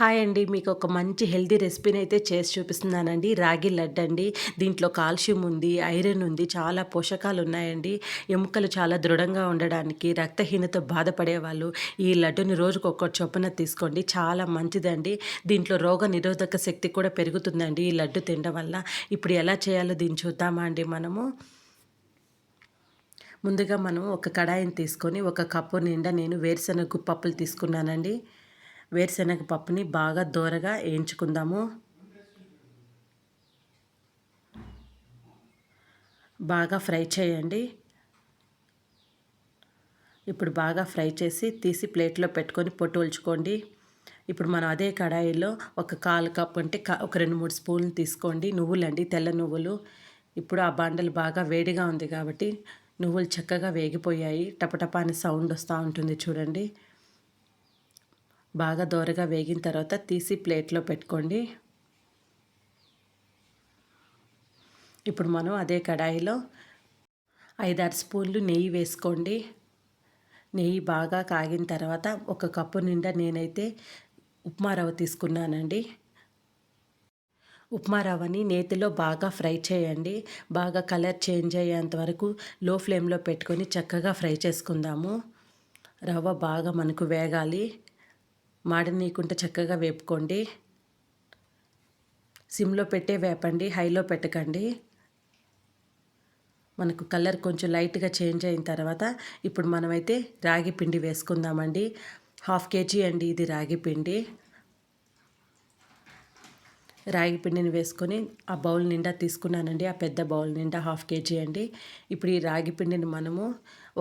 Hi అండి. మీకు ఒక మంచి హెల్తీ రెసిపీని అయితే చేసి చూపిస్తున్నానండి. రాగి లడ్డు అండి దీంట్లో కాల్షియం ఉంది ఐరన్ ఉంది చాలా పోషకాలు ఉన్నాయండి. ఎముకలు చాలా దృఢంగా ఉండడానికి రక్తహీనత బాధపడే వాళ్ళు ఈ లడ్డుని రోజుకు ఒక్క చొప్పున తీసుకోండి. చాలా మంచిదండి. దీంట్లో రోగ నిరోధక శక్తి కూడా పెరుగుతుందండి ఈ లడ్డు తినడం వల్ల. ఇప్పుడు ఎలా చేయాలో దీన్ని చూద్దామా అండి మనము? ముందుగా మనం ఒక కడాయిని తీసుకొని ఒక కప్పు నిండా నేను వేరుశనగ పప్పులు తీసుకున్నానండి. వేరుశనగ పప్పుని బాగా దోరగా వేయించుకుందాము. బాగా ఫ్రై చేయండి. ఇప్పుడు బాగా ఫ్రై చేసి తీసి ప్లేట్లో పెట్టుకొని పొట్టు ఇప్పుడు మనం అదే కడాయిలో ఒక కాలు కప్ అంటే ఒక రెండు మూడు స్పూన్లు తీసుకోండి. నువ్వులండి తెల్ల నువ్వులు. ఇప్పుడు ఆ బండలు బాగా వేడిగా ఉంది కాబట్టి నువ్వులు చక్కగా వేగిపోయాయి. టపటపా అని సౌండ్ వస్తూ ఉంటుంది చూడండి. బాగా దోరగా వేగిన తర్వాత తీసి ప్లేట్లో పెట్టుకోండి. ఇప్పుడు మనం అదే కడాయిలో ఐదారు స్పూన్లు నెయ్యి వేసుకోండి. నెయ్యి బాగా కాగిన తర్వాత ఒక కప్పు నిండా నేనైతే ఉప్మా రవ్వ తీసుకున్నానండి. ఉప్మా రవ్వని నేతిలో బాగా ఫ్రై చేయండి. బాగా కలర్ చేంజ్ అయ్యేంత వరకు లో ఫ్లేమ్లో పెట్టుకొని చక్కగా ఫ్రై చేసుకుందాము. రవ్వ బాగా మనకు వేగాలి. మాడనీయకుండా చక్కగా వేపుకోండి. సిమ్లో పెట్టే వేపండి హైలో పెట్టకండి. మనకు కలర్ కొంచెం లైట్గా చేంజ్ అయిన తర్వాత ఇప్పుడు మనమైతే రాగి పిండి వేసుకుందామండి. హాఫ్ కేజీ అండి ఇది రాగి పిండి. రాగి పిండిని వేసుకొని ఆ బౌల్ నిండా తీసుకున్నానండి. ఆ పెద్ద బౌల్ నిండా హాఫ్ కేజీ అండి. ఇప్పుడు ఈ రాగి పిండిని మనము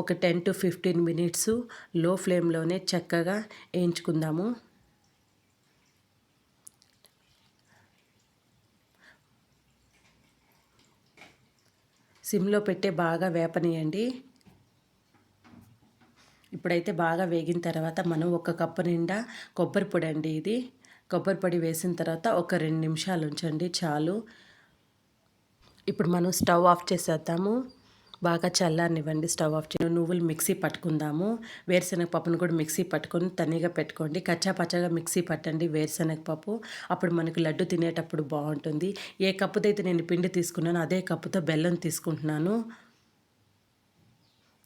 ఒక టెన్ టు ఫిఫ్టీన్ మినిట్స్లో ఫ్లేమ్లోనే చక్కగా వేయించుకుందాము. సిమ్లో పెట్టే బాగా వేపనీయండి. ఇప్పుడైతే బాగా వేగిన తర్వాత మనం ఒక కప్పు నిండా కొబ్బరి పొడి అండి ఇది. కొబ్బరి పొడి వేసిన తర్వాత ఒక రెండు నిమిషాలు ఉంచండి చాలు. ఇప్పుడు మనం స్టవ్ ఆఫ్ చేసేద్దాము. బాగా చల్లారనివ్వండి స్టవ్ ఆఫ్ చేయండి. నువ్వులు మిక్సీ పట్టుకుందాము. వేరుశనగ పప్పును కూడా మిక్సీ పట్టుకొని తనీగా పెట్టుకోండి. కచ్చా పచ్చగా మిక్సీ పట్టండి వేరుశనగ పప్పు అప్పుడు మనకు లడ్డు తినేటప్పుడు బాగుంటుంది. ఏ కప్పుదైతే నేను పిండి తీసుకున్నానో అదే కప్పుతో బెల్లం తీసుకుంటున్నాను.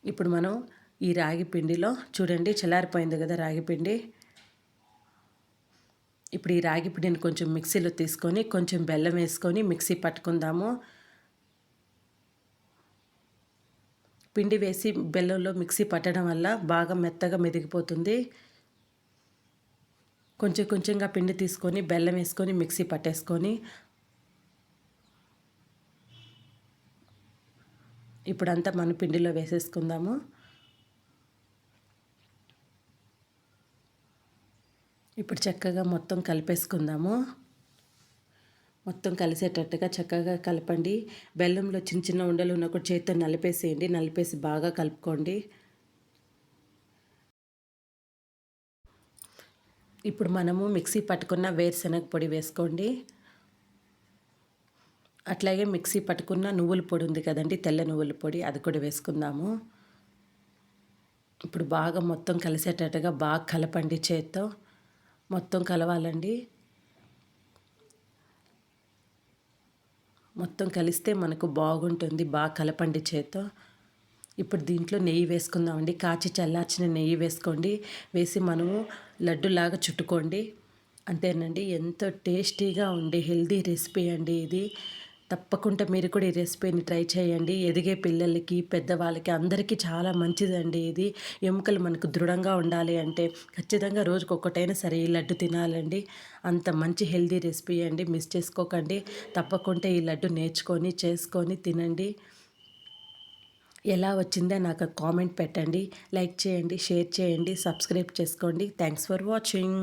ఇప్పుడు మనం ఈ రాగి పిండిలో చూడండి చల్లారిపోయింది కదా రాగి పిండి. ఇప్పుడు ఈ రాగి పిండిని కొంచెం మిక్సీలో తీసుకొని కొంచెం బెల్లం వేసుకొని మిక్సీ పట్టుకుందాము. పిండి వేసి బెల్లంలో మిక్సీ పట్టడం వల్ల బాగా మెత్తగా మెదిగిపోతుంది. కొంచెం కొంచెంగా పిండి తీసుకొని బెల్లం వేసుకొని మిక్సీ పట్టేసుకొని. ఇప్పుడంతా మన పిండిలో వేసేసుకుందాము. ఇప్పుడు చక్కగా మొత్తం కలిపేసుకుందాము. మొత్తం కలిసేటట్టుగా చక్కగా కలపండి. బెల్లంలో చిన్న చిన్న ఉండలు ఉన్న కూడా చేతితో నలిపేసేయండి. నలిపేసి బాగా కలుపుకోండి. ఇప్పుడు మనము మిక్సీ పట్టుకున్న వేరుశనగ పొడి వేసుకోండి. అట్లాగే మిక్సీ పట్టుకున్న నువ్వుల పొడి ఉంది కదండి తెల్ల నువ్వుల పొడి అది కూడా వేసుకుందాము. ఇప్పుడు బాగా మొత్తం కలిసేటట్టుగా బాగా కలపండి చేత్తో. మొత్తం కలవాలండి. మొత్తం కలిస్తే మనకు బాగుంటుంది. బాగా కలపండి చేత్తో. ఇప్పుడు దీంట్లో నెయ్యి వేసుకుందామండి. కాచి చల్లార్చిన నెయ్యి వేసుకోండి. వేసి మనము లడ్డులాగా చుట్టుకోండి. అంతేనండి. ఎంతో టేస్టీగా ఉండే హెల్దీ రెసిపీ అండి ఇది. తప్పకుండా మీరు కూడా ఈ రెసిపీని ట్రై చేయండి. ఎదిగే పిల్లలకి పెద్దవాళ్ళకి అందరికీ చాలా మంచిదండి ఇది. ఎముకలు మనకు దృఢంగా ఉండాలి అంటే ఖచ్చితంగా రోజుకు ఒక్కటైనా సరే ఈ లడ్డు తినాలండి. అంత మంచి హెల్దీ రెసిపీ అండి. మిస్ చేసుకోకండి. తప్పకుండా ఈ లడ్డు నేర్చుకొని చేసుకొని తినండి. ఎలా వచ్చిందో నాకు కామెంట్ పెట్టండి. లైక్ చేయండి షేర్ చేయండి సబ్స్క్రైబ్ చేసుకోండి. Thanks for watching.